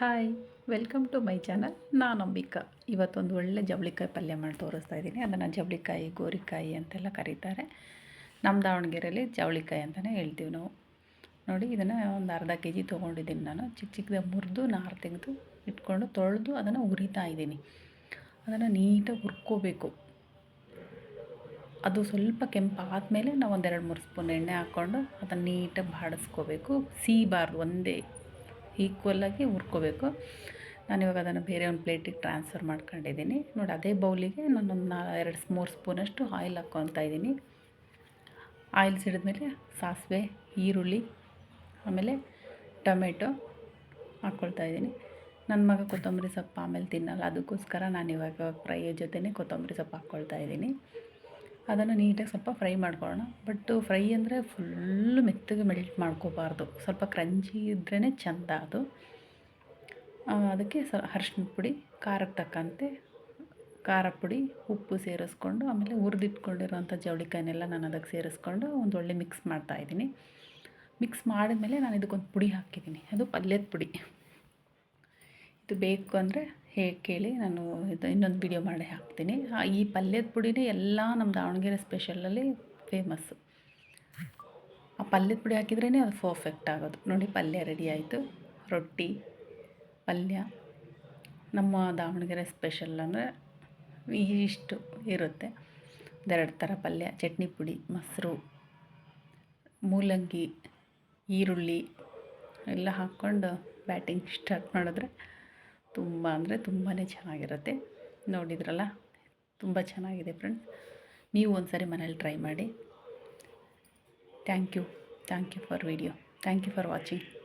Hi, welcome to my channel. ನಾನು ಅಂಬಿಕಾ. ಇವತ್ತೊಂದು ಒಳ್ಳೆ ಜವಳಿಕಾಯಿ ಪಲ್ಯ ಮಾಡಿ ತೋರಿಸ್ತಾ ಇದ್ದೀನಿ. ಅದನ್ನು ಜವಳಿಕಾಯಿ, ಗೋರಿಕಾಯಿ ಅಂತೆಲ್ಲ ಕರೀತಾರೆ. ನಮ್ಮ ದಾವಣಗೆರೆಯಲ್ಲಿ ಜವಳಿಕಾಯಿ ಅಂತಲೇ ಹೇಳ್ತೀವಿ ನಾವು. ನೋಡಿ, ಇದನ್ನು ಒಂದು ಅರ್ಧ ಕೆ ಜಿ ತೊಗೊಂಡಿದ್ದೀನಿ ನಾನು. ಚಿಕ್ಕ ಚಿಕ್ಕದಾಗಿ ಮುರಿದು ನಾರು ತೆಗೆದು ಇಟ್ಕೊಂಡು ತೊಳೆದು ಅದನ್ನು ಉರಿತಾ ಇದ್ದೀನಿ. ಅದನ್ನು ನೀಟಾಗಿ ಹುರ್ಕೋಬೇಕು. ಅದು ಸ್ವಲ್ಪ ಕೆಂಪಾದಮೇಲೆ ನಾವು ಒಂದೆರಡು ಮೂರು ಸ್ಪೂನ್ ಎಣ್ಣೆ ಹಾಕ್ಕೊಂಡು ಅದನ್ನು ನೀಟಾಗಿ ಬಾಡಿಸ್ಕೋಬೇಕು. ಸೀಬಾರ್ದು ಒಂದೇ ಈಕ್ವಲಾಗಿ ಹುರ್ಕೋಬೇಕು. ನಾನಿವಾಗ ಅದನ್ನು ಬೇರೆ ಒಂದು ಪ್ಲೇಟಿಗೆ ಟ್ರಾನ್ಸ್ಫರ್ ಮಾಡ್ಕೊಂಡಿದ್ದೀನಿ ನೋಡಿ ಅದೇ ಬೌಲಿಗೆ ನಾನೊಂದು ನಾ, ಎರಡು ಮೂರು ಸ್ಪೂನಷ್ಟು ಆಯಿಲ್ ಹಾಕ್ಕೊತಾ ಇದ್ದೀನಿ ಆಯಿಲ್ ಸಿಡಿದ್ಮೇಲೆ ಸಾಸಿವೆ, ಈರುಳ್ಳಿ, ಆಮೇಲೆ ಟೊಮೆಟೊ ಹಾಕ್ಕೊಳ್ತಾ ಇದ್ದೀನಿ ನನ್ನ ಮಗ ಕೊತ್ತಂಬರಿ ಸೊಪ್ಪು ಆಮೇಲೆ ತಿನ್ನಲ್ಲ. ಅದಕ್ಕೋಸ್ಕರ ನಾನಿವಾಗ ಫ್ರೈ ಜೊತೆನೇ ಕೊತ್ತಂಬರಿ ಸೊಪ್ಪು ಹಾಕ್ಕೊಳ್ತಾ ಇದ್ದೀನಿ ಅದನ್ನು ನೀಟಾಗಿ ಸ್ವಲ್ಪ ಫ್ರೈ ಮಾಡ್ಕೊಳ್ಳೋಣ. ಬಟ್ ಫ್ರೈ ಅಂದರೆ ಫುಲ್ಲು ಮೆತ್ತಗೆ ಮೆಲ್ಟ್ ಮಾಡ್ಕೋಬಾರ್ದು. ಸ್ವಲ್ಪ ಕ್ರಂಚಿ ಇದ್ರೇ ಚೆಂದ ಅದು. ಅದಕ್ಕೆ ಸ ಅರ್ಶಿನ ಪುಡಿ ಖಾರಕ್ಕೆ ತಕ್ಕಂತೆ ಖಾರ ಪುಡಿ, ಉಪ್ಪು ಸೇರಿಸ್ಕೊಂಡು, ಆಮೇಲೆ ಹುರಿದಿಟ್ಕೊಂಡಿರೋಂಥ ಜವಳಿಕಾಯನ್ನೆಲ್ಲ ನಾನು ಅದಕ್ಕೆ ಸೇರಿಸ್ಕೊಂಡು ಒಂದು ಒಳ್ಳೆ ಮಿಕ್ಸ್ ಮಾಡ್ತಾಯಿದ್ದೀನಿ ಮಿಕ್ಸ್ ಮಾಡಿದ್ಮೇಲೆ ನಾನು ಇದಕ್ಕೊಂದು ಪುಡಿ ಹಾಕಿದ್ದೀನಿ. ಅದು ಪಲ್ಯದ ಪುಡಿ. ಇದು ಬೇಕು ಅಂದರೆ ಹೇಗೆ ಕೇಳಿ ನಾನು ಇದು ಇನ್ನೊಂದು ವಿಡಿಯೋ ಮಾಡಿ ಹಾಕ್ತೀನಿ. ಈ ಪಲ್ಯದ ಪುಡಿನೇ ಎಲ್ಲ ನಮ್ಮ ದಾವಣಗೆರೆ ಸ್ಪೆಷಲಲ್ಲಿ ಫೇಮಸ್ಸು ಆ ಪಲ್ಯದ ಪುಡಿ ಹಾಕಿದ್ರೇ ಅದು ಪರ್ಫೆಕ್ಟ್ ಆಗೋದು. ನೋಡಿ ಪಲ್ಯ ರೆಡಿ ಆಯಿತು. ರೊಟ್ಟಿ, ಪಲ್ಯ, ನಮ್ಮ ದಾವಣಗೆರೆ ಸ್ಪೆಷಲ್ ಅಂದರೆ ಇಷ್ಟು ಇರುತ್ತೆ. ಒಂದೆರಡು ಥರ ಪಲ್ಯ. ಚಟ್ನಿ ಪುಡಿ, ಮೊಸರು, ಮೂಲಂಗಿ, ಈರುಳ್ಳಿ ಎಲ್ಲ ಹಾಕ್ಕೊಂಡು ಬ್ಯಾಟಿಂಗ್ ಸ್ಟಾರ್ಟ್ ಮಾಡಿದ್ರೆ ತುಂಬ ಅಂದರೆ ತುಂಬಾ ಚೆನ್ನಾಗಿರುತ್ತೆ. ನೋಡಿದ್ರಲ್ಲ? ತುಂಬ ಚೆನ್ನಾಗಿದೆ ಫ್ರೆಂಡ್ಸ್. ನೀವು ಒಂದು ಸಾರಿ ಮನೇಲಿ ಟ್ರೈ ಮಾಡಿ. Thank you. Thank you for video. Thank you for watching.